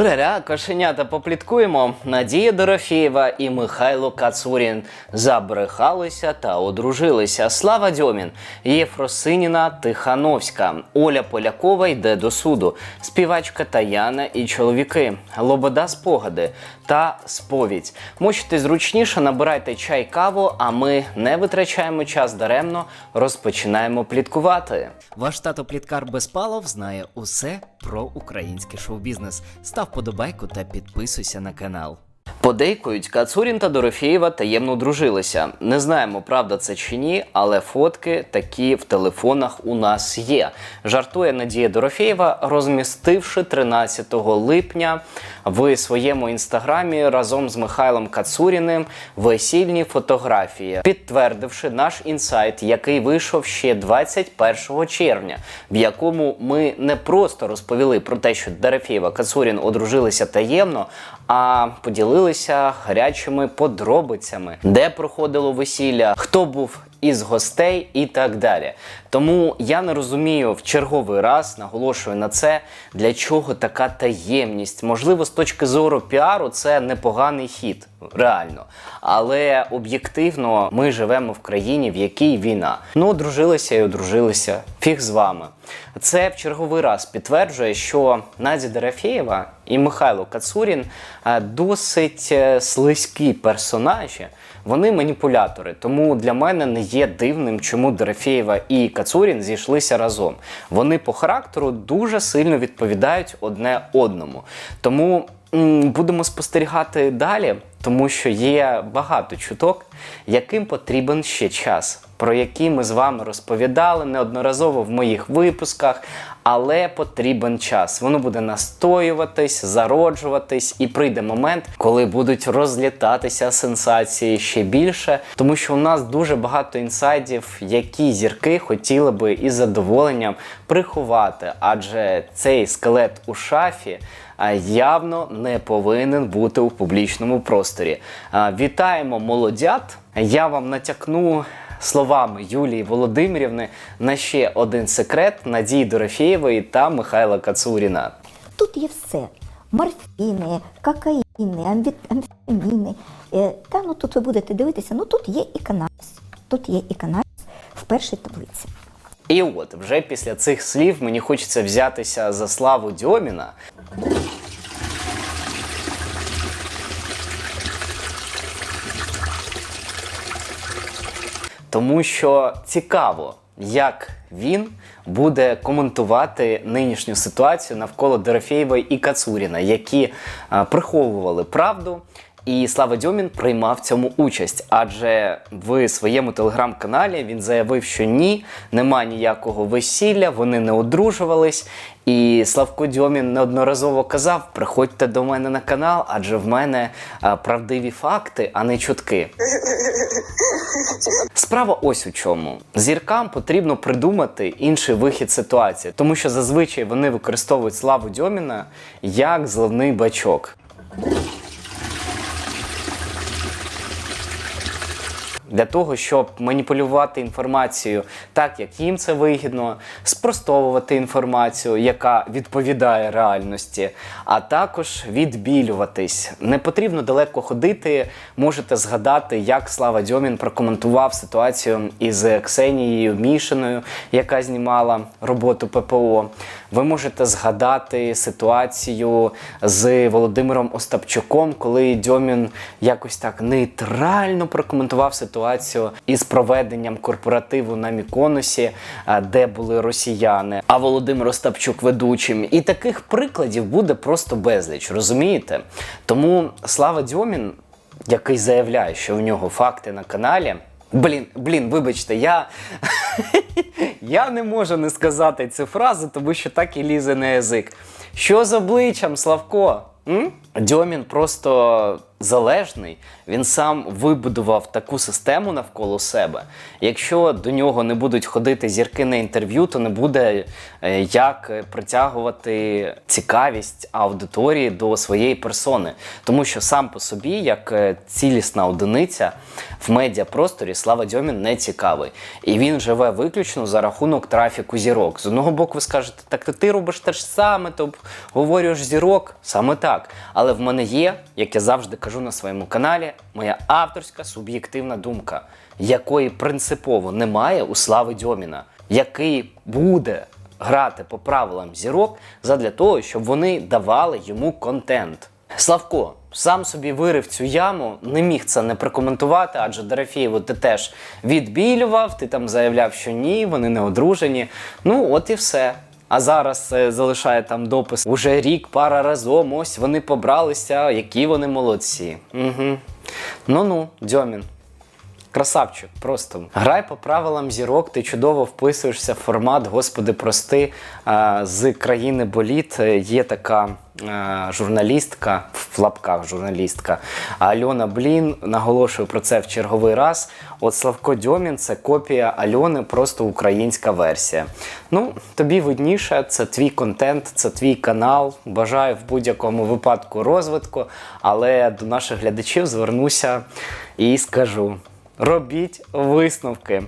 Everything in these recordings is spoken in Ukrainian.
Уля-ля, кошенята попліткуємо. Надія Дорофєєва і Михайло Кацурін забрехалися та одружилися. Слава Дьомін, Єфросиніна Тихановська, Оля Полякова йде до суду, співачка Таяна і чоловіки, Лобода спогади та сповідь. Мочите зручніше, набирайте чай, каву, а ми не витрачаємо час даремно, розпочинаємо пліткувати. Ваш тато Пліткар Безпалов знає усе про український шоу-бізнес. Став подобайку та підписуйся на канал. Подейкують, Кацурін та Дорофєєва таємно дружилися. Не знаємо, правда це чи ні, але фотки такі в телефонах у нас є. Жартує Надія Дорофєєва, розмістивши 13 липня в своєму інстаграмі разом з Михайлом Кацуріним весільні фотографії, підтвердивши наш інсайт, який вийшов ще 21 червня, в якому ми не просто розповіли про те, що Дорофєєва Кацурін одружилися таємно, а поділилися гарячими подробицями, де проходило весілля, хто був із гостей і так далі. Тому я не розумію в черговий раз, наголошую на це, для чого така таємність. Можливо, з точки зору піару це непоганий хід, реально. Але об'єктивно ми живемо в країні, в якій війна. Ну, одружилися і одружилися. Фіг з вами. Це в черговий раз підтверджує, що Надя Дорофєєва і Михайло Кацурін е, досить е, слизькі персонажі. Вони маніпулятори, тому для мене не є дивним, чому Дорофєєва і Кацурін зійшлися разом. Вони по характеру дуже сильно відповідають одне одному. Тому будемо спостерігати далі, тому що є багато чуток, яким потрібен ще час, про які ми з вами розповідали неодноразово в моїх випусках. Але потрібен час. Воно буде настоюватись, зароджуватись, і прийде момент, коли будуть розлітатися сенсації ще більше, тому що у нас дуже багато інсайдів, які зірки хотіли би із задоволенням приховати, адже цей скелет у шафі. Явно не повинен бути у публічному просторі. Вітаємо молодят! Я вам натякну словами Юлії Володимирівни на ще один секрет Надії Дорофєєвої та Михайла Кацуріна. Тут є все: морфіни, кокаїни, амфетаміни. Е, Та ну тут ви будете дивитися, ну тут є і канабіс. Тут є і канабіс в першій таблиці. І от вже після цих слів мені хочеться взятися за славу Дьоміна. Тому що цікаво, як він буде коментувати нинішню ситуацію навколо Дорофєєва і Кацуріна, які приховували правду. І Слава Дьомін приймав цьому участь, адже в своєму телеграм-каналі він заявив, що ні, нема ніякого весілля, вони не одружувались. І Славко Дьомін неодноразово казав: приходьте до мене на канал, адже в мене а, правдиві факти, а не чутки. Справа ось у чому. Зіркам потрібно придумати інший вихід ситуації, тому що зазвичай вони використовують славу Дьоміна як зливний бачок. Для того, щоб маніпулювати інформацією так, як їм це вигідно, спростовувати інформацію, яка відповідає реальності, а також відбілюватись. Не потрібно далеко ходити. Можете згадати, як Слава Дьомін прокоментував ситуацію із Ксенією Мішиною, яка знімала роботу ППО. Ви можете згадати ситуацію з Володимиром Остапчуком, коли Дьомін якось так нейтрально прокоментував ситуацію із проведенням корпоративу на Міконосі, де були росіяни, а Володимир Остапчук ведучим. І таких прикладів буде просто безліч, розумієте? Тому Слава Дьомін, який заявляє, що у нього факти на каналі. Блін, блін, вибачте, я, я не можу не сказати цю фразу, тому що так і лізе на язик. Що з обличчям, Славко? М? Дьомін просто залежний, він сам вибудував таку систему навколо себе. Якщо до нього не будуть ходити зірки на інтерв'ю, то не буде е, як притягувати цікавість аудиторії до своєї персони. Тому що сам по собі, як е, цілісна одиниця в медіапросторі, Слава Дьомін не цікавий. І він живе виключно за рахунок трафіку зірок. З одного боку, ви скажете, так ти робиш те ж саме, то говориш зірок. Саме так. Але в мене є, як я завжди кажу на своєму каналі, моя авторська суб'єктивна думка, якої принципово немає у Слави Дьоміна, який буде грати по правилам зірок задля того, щоб вони давали йому контент. Славко сам собі вирив цю яму, не міг це не прокоментувати, адже Дорофєєву ти теж відбілював, ти там заявляв, що ні, вони не одружені. Ну, от і все. А зараз е, залишає там допис уже рік, пара разом. Ось вони побралися, які вони молодці. Угу. Ну ну, Дьомін. Красавчик, просто грай по правилам зірок, ти чудово вписуєшся в формат, господи, прости. З країни боліт є така журналістка, в лапках журналістка Альона Блін. Наголошую про це в черговий раз. От Славко Дьомін це копія Альони, просто українська версія. Ну, тобі видніше, це твій контент, це твій канал. Бажаю в будь-якому випадку розвитку, але до наших глядачів звернуся і скажу. Робіть висновки.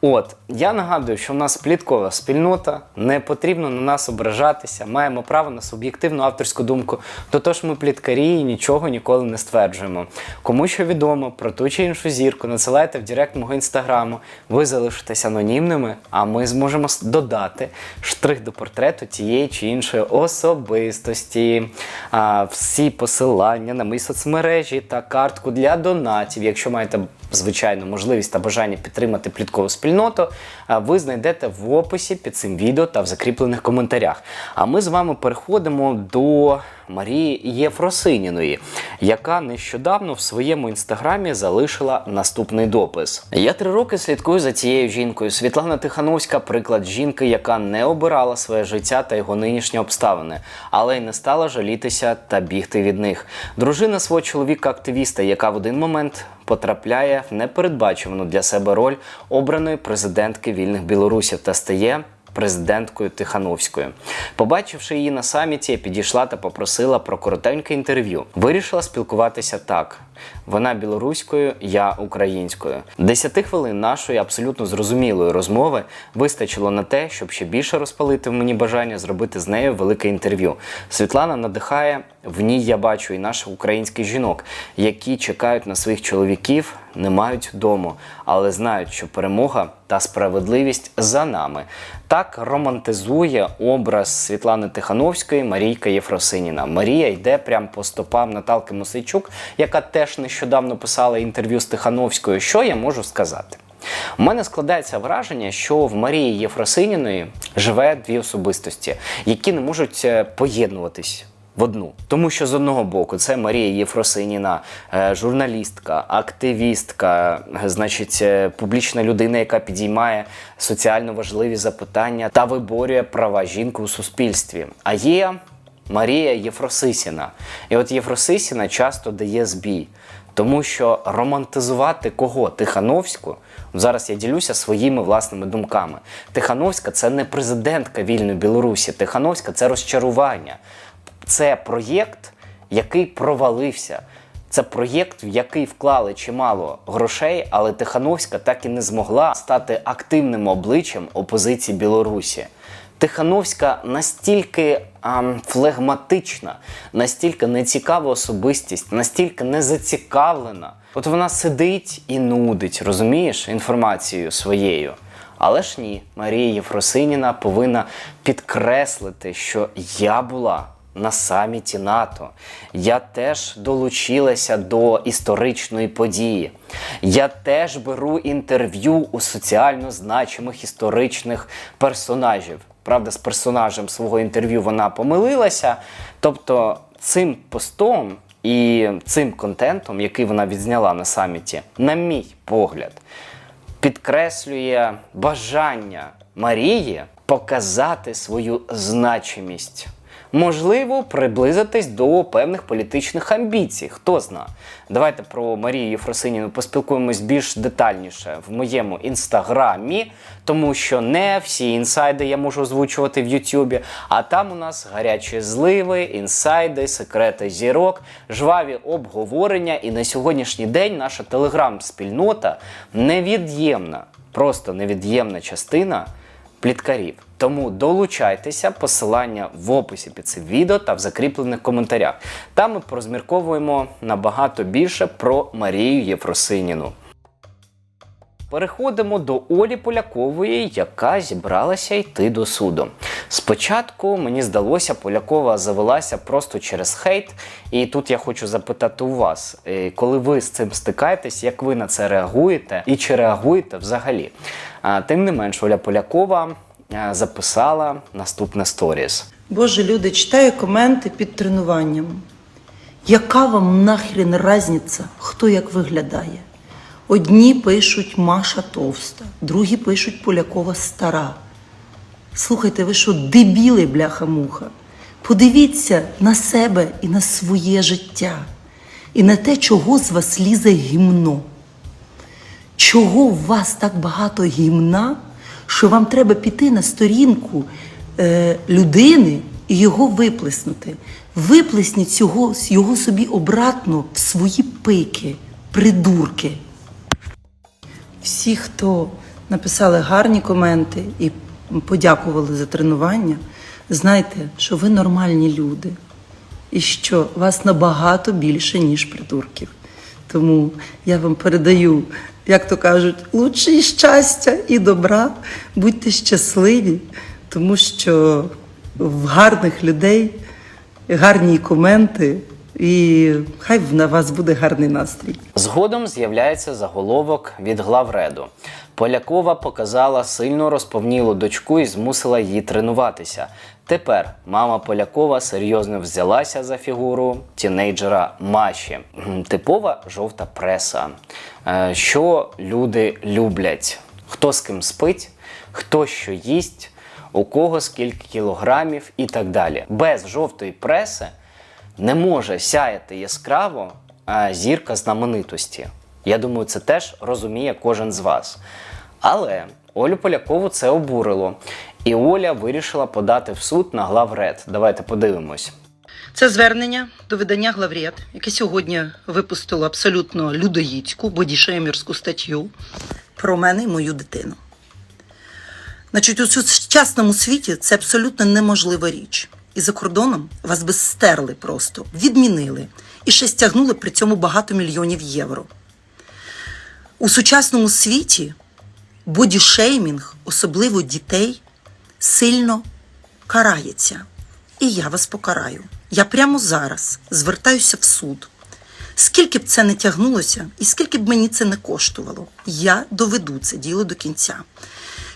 От я нагадую, що в нас пліткова спільнота, не потрібно на нас ображатися, маємо право на суб'єктивну авторську думку. Тотож ми пліткарі і нічого ніколи не стверджуємо. Кому що відомо про ту чи іншу зірку, надсилайте в директ мого інстаграму. Ви залишитесь анонімними, а ми зможемо додати штрих до портрету тієї чи іншої особистості. А, всі посилання на мої соцмережі та картку для донатів. Якщо маєте звичайно можливість та бажання підтримати пліткову спільноту, ви знайдете в описі під цим відео та в закріплених коментарях. А ми з вами переходимо до Марії Єфросиніної, яка нещодавно в своєму інстаграмі залишила наступний допис. Я три роки слідкую за цією жінкою. Світлана Тихановська приклад жінки, яка не обирала своє життя та його нинішні обставини, але й не стала жалітися та бігти від них. Дружина свого чоловіка-активіста, яка в один момент потрапляє в непередбачувану для себе роль обраної президентки вільних білорусів та стає президенткою Тихановською. Побачивши її на саміті, підійшла та попросила про коротеньке інтерв'ю. Вирішила спілкуватися так. Вона білоруською, я українською. Десяти хвилин нашої абсолютно зрозумілої розмови вистачило на те, щоб ще більше розпалити в мені бажання зробити з нею велике інтерв'ю. Світлана надихає. В ній я бачу і наших українських жінок, які чекають на своїх чоловіків, не мають дому, але знають, що перемога та справедливість за нами. Так романтизує образ Світлани Тихановської Марійка Єфросиніна. Марія йде прямо по стопам Наталки Мосейчук, яка теж нещодавно писала інтерв'ю з Тихановською. Що я можу сказати? У мене складається враження, що в Марії Єфросиніної живе дві особистості, які не можуть е, поєднуватись в одну. Тому що з одного боку це Марія Єфросиніна, е, журналістка, активістка, е, значить, публічна людина, яка підіймає соціально важливі запитання та виборює права жінки у суспільстві. А є Марія Єфросисіна. І от Єфросисіна часто дає збій. Тому що романтизувати кого? Тихановську. Зараз я ділюся своїми власними думками. Тихановська це не президентка вільної Білорусі. Тихановська це розчарування. Це проєкт, який провалився. Це проєкт, в який вклали чимало грошей, але Тихановська так і не змогла стати активним обличчям опозиції Білорусі. Тихановська настільки ам, флегматична, настільки нецікава особистість, настільки не зацікавлена. От вона сидить і нудить, розумієш, інформацією своєю. Але ж ні, Марія Єфросиніна повинна підкреслити, що я була на саміті НАТО. Я теж долучилася до історичної події. Я теж беру інтерв'ю у соціально значимих історичних персонажів. Правда, з персонажем свого інтерв'ю вона помилилася. Тобто, цим постом і цим контентом, який вона відзняла на саміті, на мій погляд, підкреслює бажання Марії показати свою значимість Можливо, приблизитись до певних політичних амбіцій. Хто зна. Давайте про Марію Єфросиніну поспілкуємось більш детальніше в моєму інстаграмі, тому що не всі інсайди я можу озвучувати в Ютубі. А там у нас гарячі зливи, інсайди, секрети зірок, жваві обговорення. І на сьогоднішній день наша телеграм-спільнота невід'ємна, просто невід'ємна частина пліткарів. Тому долучайтеся, посилання в описі під цим відео та в закріплених коментарях. Там ми порозмірковуємо набагато більше про Марію Єфросиніну. Переходимо до Олі Полякової, яка зібралася йти до суду. Спочатку мені здалося, Полякова завелася просто через хейт. І тут я хочу запитати у вас, е, коли ви з цим стикаєтесь, як ви на це реагуєте і чи реагуєте взагалі? Тим не менш, Оля Полякова е, записала наступне сторіс. Боже, люди, читаю коменти під тренуванням. Яка вам нахрен разниця, хто як виглядає? Одні пишуть Маша товста, другі пишуть Полякова стара. Слухайте, ви що, дебіли, бляха-муха? Подивіться на себе і на своє життя, і на те, чого з вас лізе гімно. Чого у вас так багато гімна, що вам треба піти на сторінку е, людини і його виплеснути? Виплесніть цього, його собі обратно в свої пики, придурки. Всі, хто написали гарні коменти і подякували за тренування, знайте, що ви нормальні люди і що вас набагато більше, ніж придурків. Тому я вам передаю, як то кажуть, лучше і щастя і добра. Будьте щасливі, тому що в гарних людей гарні коменти, і хай на вас буде гарний настрій. Згодом з'являється заголовок від главреду. Полякова показала сильно розповнілу дочку і змусила її тренуватися. Тепер мама Полякова серйозно взялася за фігуру тінейджера Маші. Типова жовта преса. Е, Що люди люблять? Хто з ким спить, хто що їсть, у кого скільки кілограмів і так далі. Без жовтої преси не може сяяти яскраво зірка знаменитості. Я думаю, це теж розуміє кожен з вас. Але Олю Полякову це обурило, і Оля вирішила подати в суд на главред. Давайте подивимось. Це звернення до видання Главред, яке сьогодні випустило абсолютно людоїдську, бодішеймерську статтю про мене і мою дитину. Значить, у сучасному світі це абсолютно неможлива річ. І за кордоном вас би стерли просто, відмінили і ще стягнули при цьому багато мільйонів євро. У сучасному світі бодішеймінг, особливо дітей, сильно карається. І я вас покараю. Я прямо зараз звертаюся в суд. Скільки б це не тягнулося, і скільки б мені це не коштувало, я доведу це діло до кінця.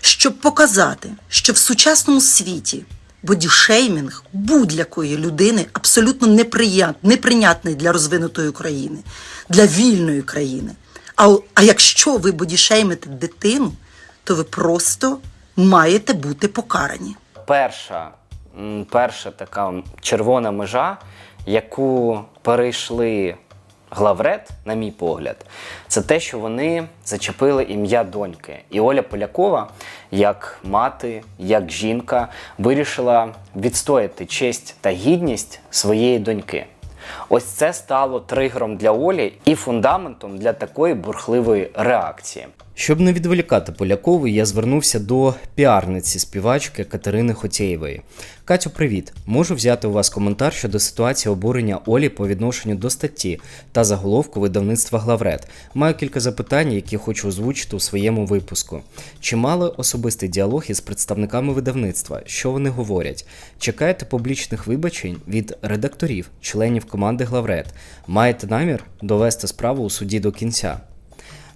Щоб показати, що в сучасному світі бодішеймінг будь-якої людини абсолютно неприйнятний для розвинутої України, для вільної країни. А, а якщо ви бодішеймите дитину, то ви просто маєте бути покарані. Перша, перша така червона межа, яку перейшли главред, на мій погляд, це те, що вони зачепили ім'я доньки. І Оля Полякова, як мати, як жінка, вирішила відстояти честь та гідність своєї доньки. Ось це стало тригером для Олі і фундаментом для такої бурхливої реакції. Щоб не відволікати Полякову, я звернувся до піарниці співачки Катерини Хотєєвої. Катю, привіт! Можу взяти у вас коментар щодо ситуації обурення Олі по відношенню до статті та заголовку видавництва Главред. Маю кілька запитань, які хочу озвучити у своєму випуску. Чи мали особистий діалог із представниками видавництва? Що вони говорять? Чекаєте публічних вибачень від редакторів, членів команди Главред? Маєте намір довести справу у суді до кінця?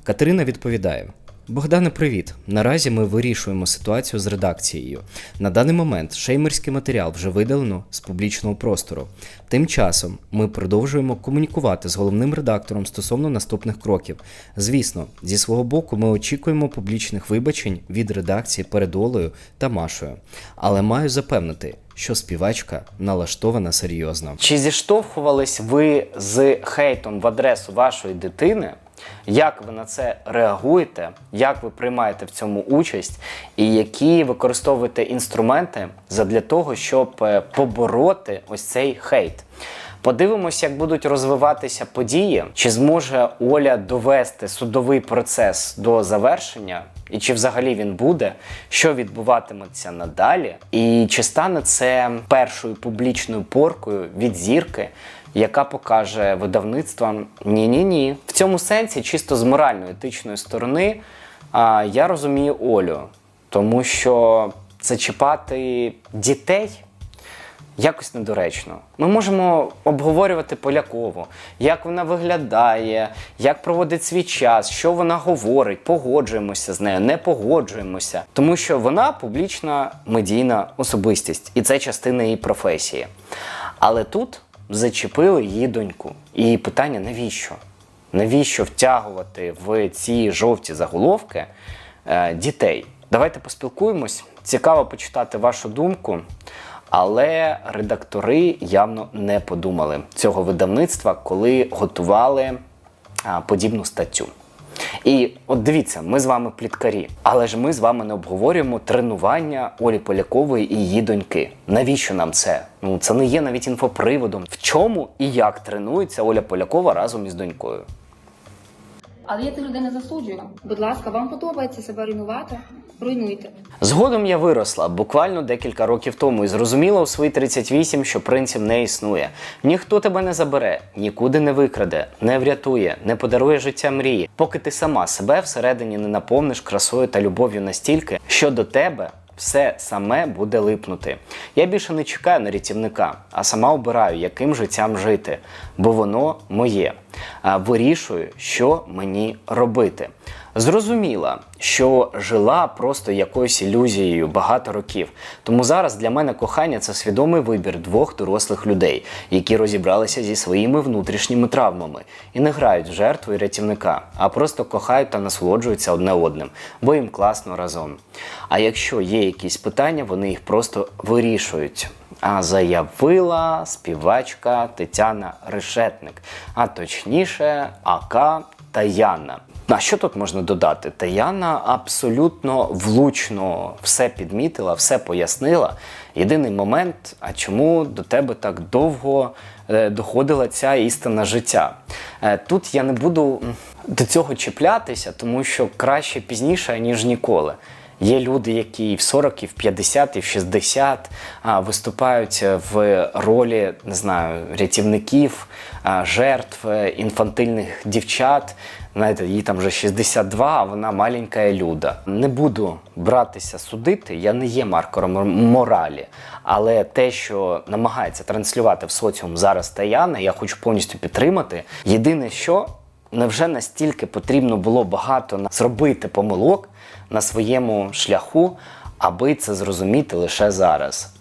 Катерина відповідає: Богдане, привіт. Наразі ми вирішуємо ситуацію з редакцією. На даний момент шеймерський матеріал вже видалено з публічного простору. Тим часом ми продовжуємо комунікувати з головним редактором стосовно наступних кроків. Звісно, зі свого боку, ми очікуємо публічних вибачень від редакції перед Олею та Машою. Але маю запевнити, що співачка налаштована серйозно. Чи зіштовхувались ви з хейтом в адресу вашої дитини? Як ви на це реагуєте? Як ви приймаєте в цьому участь? І які використовуєте інструменти для того, щоб е, побороти ось цей хейт? Подивимось, як будуть розвиватися події, чи зможе Оля довести судовий процес до завершення, і чи взагалі він буде, що відбуватиметься надалі, і чи стане це першою публічною поркою від зірки, яка покаже видавництвам ні-ні ні. В цьому сенсі, чисто з морально-етичної сторони, я розумію Олю, тому що зачіпати дітей якось недоречно. Ми можемо обговорювати Полякову, як вона виглядає, як проводить свій час, що вона говорить, погоджуємося з нею, не погоджуємося, тому що вона публічна медійна особистість, і це частина її професії. Але тут зачепили її доньку. І питання навіщо? Навіщо втягувати в ці жовті заголовки е, дітей? Давайте поспілкуємось. Цікаво почитати вашу думку. Але редактори явно не подумали цього видавництва, коли готували подібну статтю. І от дивіться, ми з вами пліткарі, але ж ми з вами не обговорюємо тренування Олі Полякової і її доньки. Навіщо нам це? Ну це не є навіть інфоприводом. В чому і як тренується Оля Полякова разом із донькою? Але я цих людей не засуджую. Будь ласка, вам подобається себе руйнувати? Руйнуйте. Згодом я виросла буквально декілька років тому і зрозуміла у свої 38, що принцип не існує. Ніхто тебе не забере, нікуди не викраде, не врятує, не подарує життя мрії, поки ти сама себе всередині не наповниш красою та любов'ю настільки, що до тебе. Все саме буде липнути. Я більше не чекаю на рятівника, а сама обираю, яким життям жити, бо воно моє. Вирішую, що мені робити. Зрозуміла, що жила просто якоюсь ілюзією багато років. Тому зараз для мене кохання це свідомий вибір двох дорослих людей, які розібралися зі своїми внутрішніми травмами і не грають в жертву і рятівника, а просто кохають та насолоджуються одне одним, бо їм класно разом. А якщо є якісь питання, вони їх просто вирішують. А заявила співачка Тетяна Решетник, а точніше, АК Таяна. А що тут можна додати? Таяна абсолютно влучно все підмітила, все пояснила. Єдиний момент, а чому до тебе так довго е, доходила ця істина життя? Е, тут я не буду до цього чіплятися, тому що краще пізніше, ніж ніколи. Є люди, які в 40, і в 50, і в 60 а, виступають в ролі не знаю, рятівників, жертв, е, інфантильних дівчат. Знаєте, їй там вже 62, а вона маленька люда. Не буду братися судити, я не є маркером моралі. Але те, що намагається транслювати в соціум зараз Таяна, я хочу повністю підтримати. Єдине, що невже настільки потрібно було багато зробити помилок на своєму шляху, аби це зрозуміти лише зараз.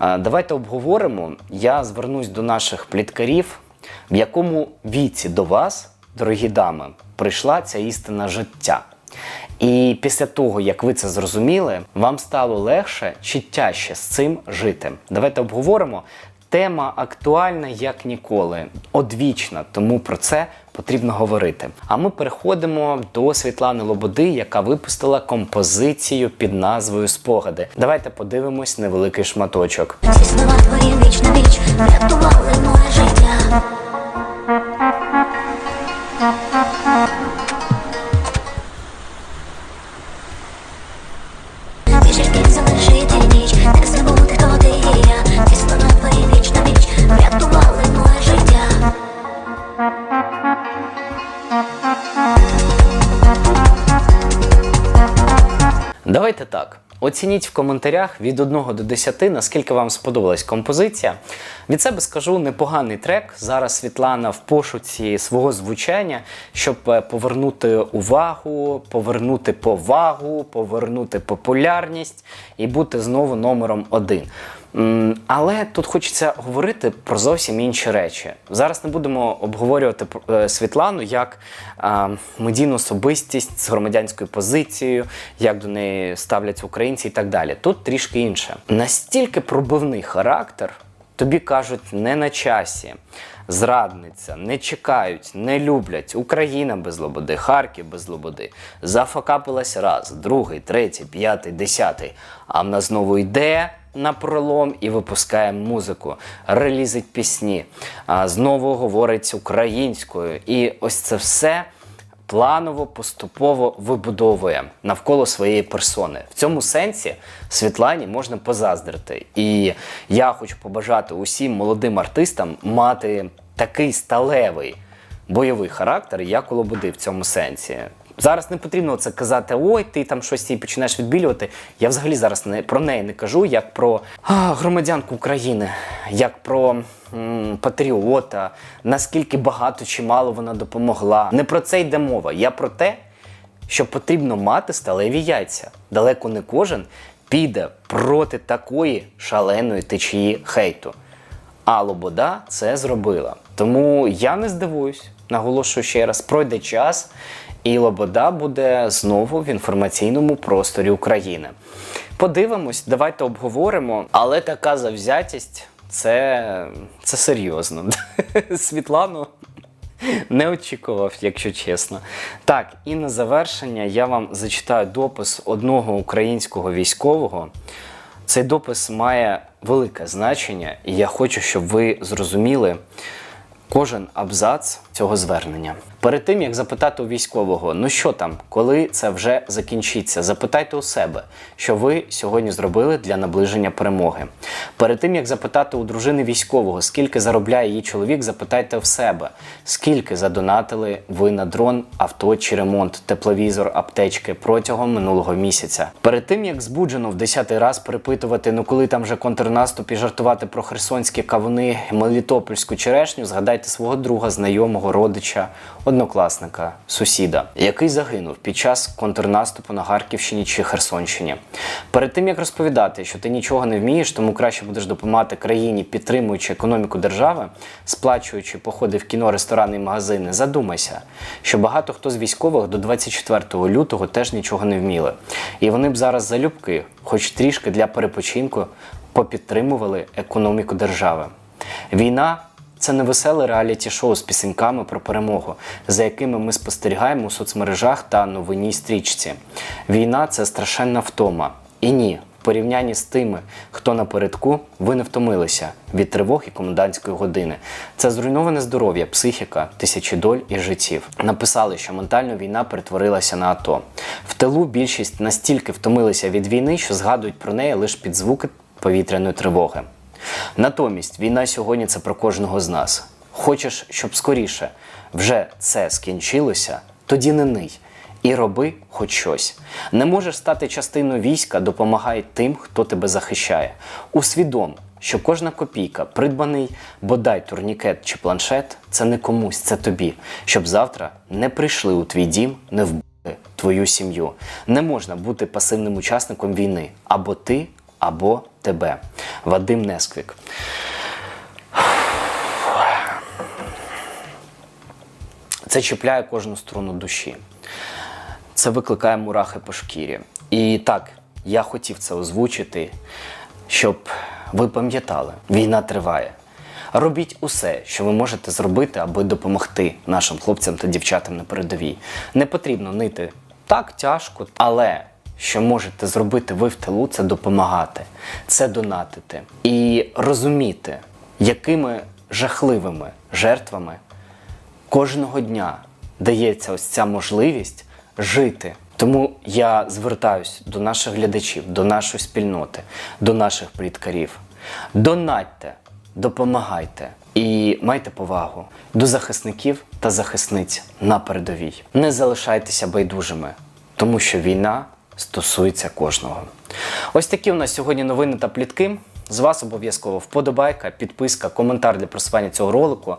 Давайте обговоримо. Я звернусь до наших пліткарів, в якому віці до вас, дорогі дами, прийшла ця істина життя. І після того, як ви це зрозуміли, вам стало легше чи тяжче з цим жити. Давайте обговоримо. Тема актуальна як ніколи, одвічна, тому про це потрібно говорити. А ми переходимо до Світлани Лободи, яка випустила композицію під назвою Спогади. Давайте подивимось невеликий шматочок. Слова твої вічна віч врятували моє життя. Оцініть в коментарях від 1 до 10, наскільки вам сподобалась композиція. Від себе скажу непоганий трек. Зараз Світлана в пошуці свого звучання, щоб е, повернути увагу, повернути повагу, повернути популярність і бути знову номером один. Але тут хочеться говорити про зовсім інші речі. Зараз не будемо обговорювати е, Світлану як медійну особистість з громадянською позицією, як до неї ставляться українці і так далі. Тут трішки інше. Настільки пробивний характер, тобі кажуть, не на часі. Зрадниця, не чекають, не люблять. Україна без лободи, Харків без лободи. Зафакапилась раз, другий, третій, п'ятий, десятий. А вона знову йде на пролом і випускає музику, релізить пісні, знову говорить українською. І ось це все планово, поступово вибудовує навколо своєї персони. В цьому сенсі Світлані можна позаздрити. І я хочу побажати усім молодим артистам мати такий сталевий бойовий характер, як у Лободи в цьому сенсі. Зараз не потрібно це казати, ой, ти там щось їй починаєш відбілювати. Я взагалі зараз не про неї не кажу, як про а, громадянку України, як про м, патріота, наскільки багато чи мало вона допомогла. Не про це йде мова. Я про те, що потрібно мати сталеві яйця. Далеко не кожен піде проти такої шаленої течії хейту. А Лобода це зробила. Тому я не здивуюсь, наголошую ще раз, пройде час, і Лобода буде знову в інформаційному просторі України. Подивимось, давайте обговоримо, але така завзятість це, це серйозно. Світлану не очікував, якщо чесно. Так, і на завершення я вам зачитаю допис одного українського військового. Цей допис має велике значення, і я хочу, щоб ви зрозуміли кожен абзац цього звернення. Перед тим як запитати у військового, ну що там, коли це вже закінчиться, запитайте у себе, що ви сьогодні зробили для наближення перемоги. Перед тим як запитати у дружини військового, скільки заробляє її чоловік, запитайте в себе, скільки задонатили ви на дрон, авто чи ремонт, тепловізор, аптечки протягом минулого місяця. Перед тим як збуджено в десятий раз перепитувати, ну коли там вже контрнаступ і жартувати про херсонські кавуни, мелітопольську черешню, згадайте свого друга, знайомого, родича, однокласника, сусіда, який загинув під час контрнаступу на Харківщині чи Херсонщині. Перед тим як розповідати, що ти нічого не вмієш, тому краще будеш допомагати країні, підтримуючи економіку держави, сплачуючи походи в кіно, ресторани і магазини, задумайся, що багато хто з військових до 24 лютого теж нічого не вміли. І вони б зараз залюбки, хоч трішки для перепочинку, попідтримували економіку держави. Війна це не веселе реаліті-шоу з пісеньками про перемогу, за якими ми спостерігаємо у соцмережах та новинній стрічці. Війна це страшенна втома. І ні, в порівнянні з тими, хто напередку, ви не втомилися від тривог і комендантської години. Це зруйноване здоров'я, психіка, тисячі доль і життів. Написали, що ментально війна перетворилася на АТО. В тилу більшість настільки втомилися від війни, що згадують про неї лише під звуки повітряної тривоги. Натомість війна сьогодні це про кожного з нас. Хочеш, щоб скоріше вже це скінчилося, тоді не ний і роби хоч щось. Не можеш стати частиною війська, допомагай тим, хто тебе захищає. Усвідом, що кожна копійка, придбаний бодай турнікет чи планшет, це не комусь, це тобі, щоб завтра не прийшли у твій дім, не вбили твою сім'ю. Не можна бути пасивним учасником війни або ти, або тебе. Вадим Несквік. Це чіпляє кожну струну душі. Це викликає мурахи по шкірі. І так, я хотів це озвучити, щоб ви пам'ятали, війна триває. Робіть усе, що ви можете зробити, аби допомогти нашим хлопцям та дівчатам на передовій. Не потрібно нити так тяжко, але що можете зробити ви в тилу, це допомагати, це донатити і розуміти, якими жахливими жертвами кожного дня дається ось ця можливість жити. Тому я звертаюсь до наших глядачів, до нашої спільноти, до наших пліткарів. Донатьте, допомагайте і майте повагу до захисників та захисниць на передовій. Не залишайтеся байдужими, тому що війна стосується кожного. Ось такі у нас сьогодні новини та плітки. З вас обов'язково вподобайка, підписка, коментар для просування цього ролику.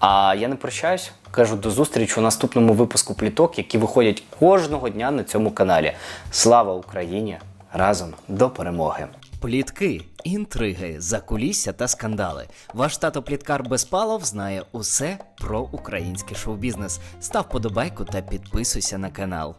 А я не прощаюсь, кажу до зустрічі у наступному випуску пліток, які виходять кожного дня на цьому каналі. Слава Україні! Разом до перемоги! Плітки, інтриги, закулісся та скандали. Ваш тато Пліткар Безпалов знає усе про український шоу-бізнес. Став подобайку та підписуйся на канал.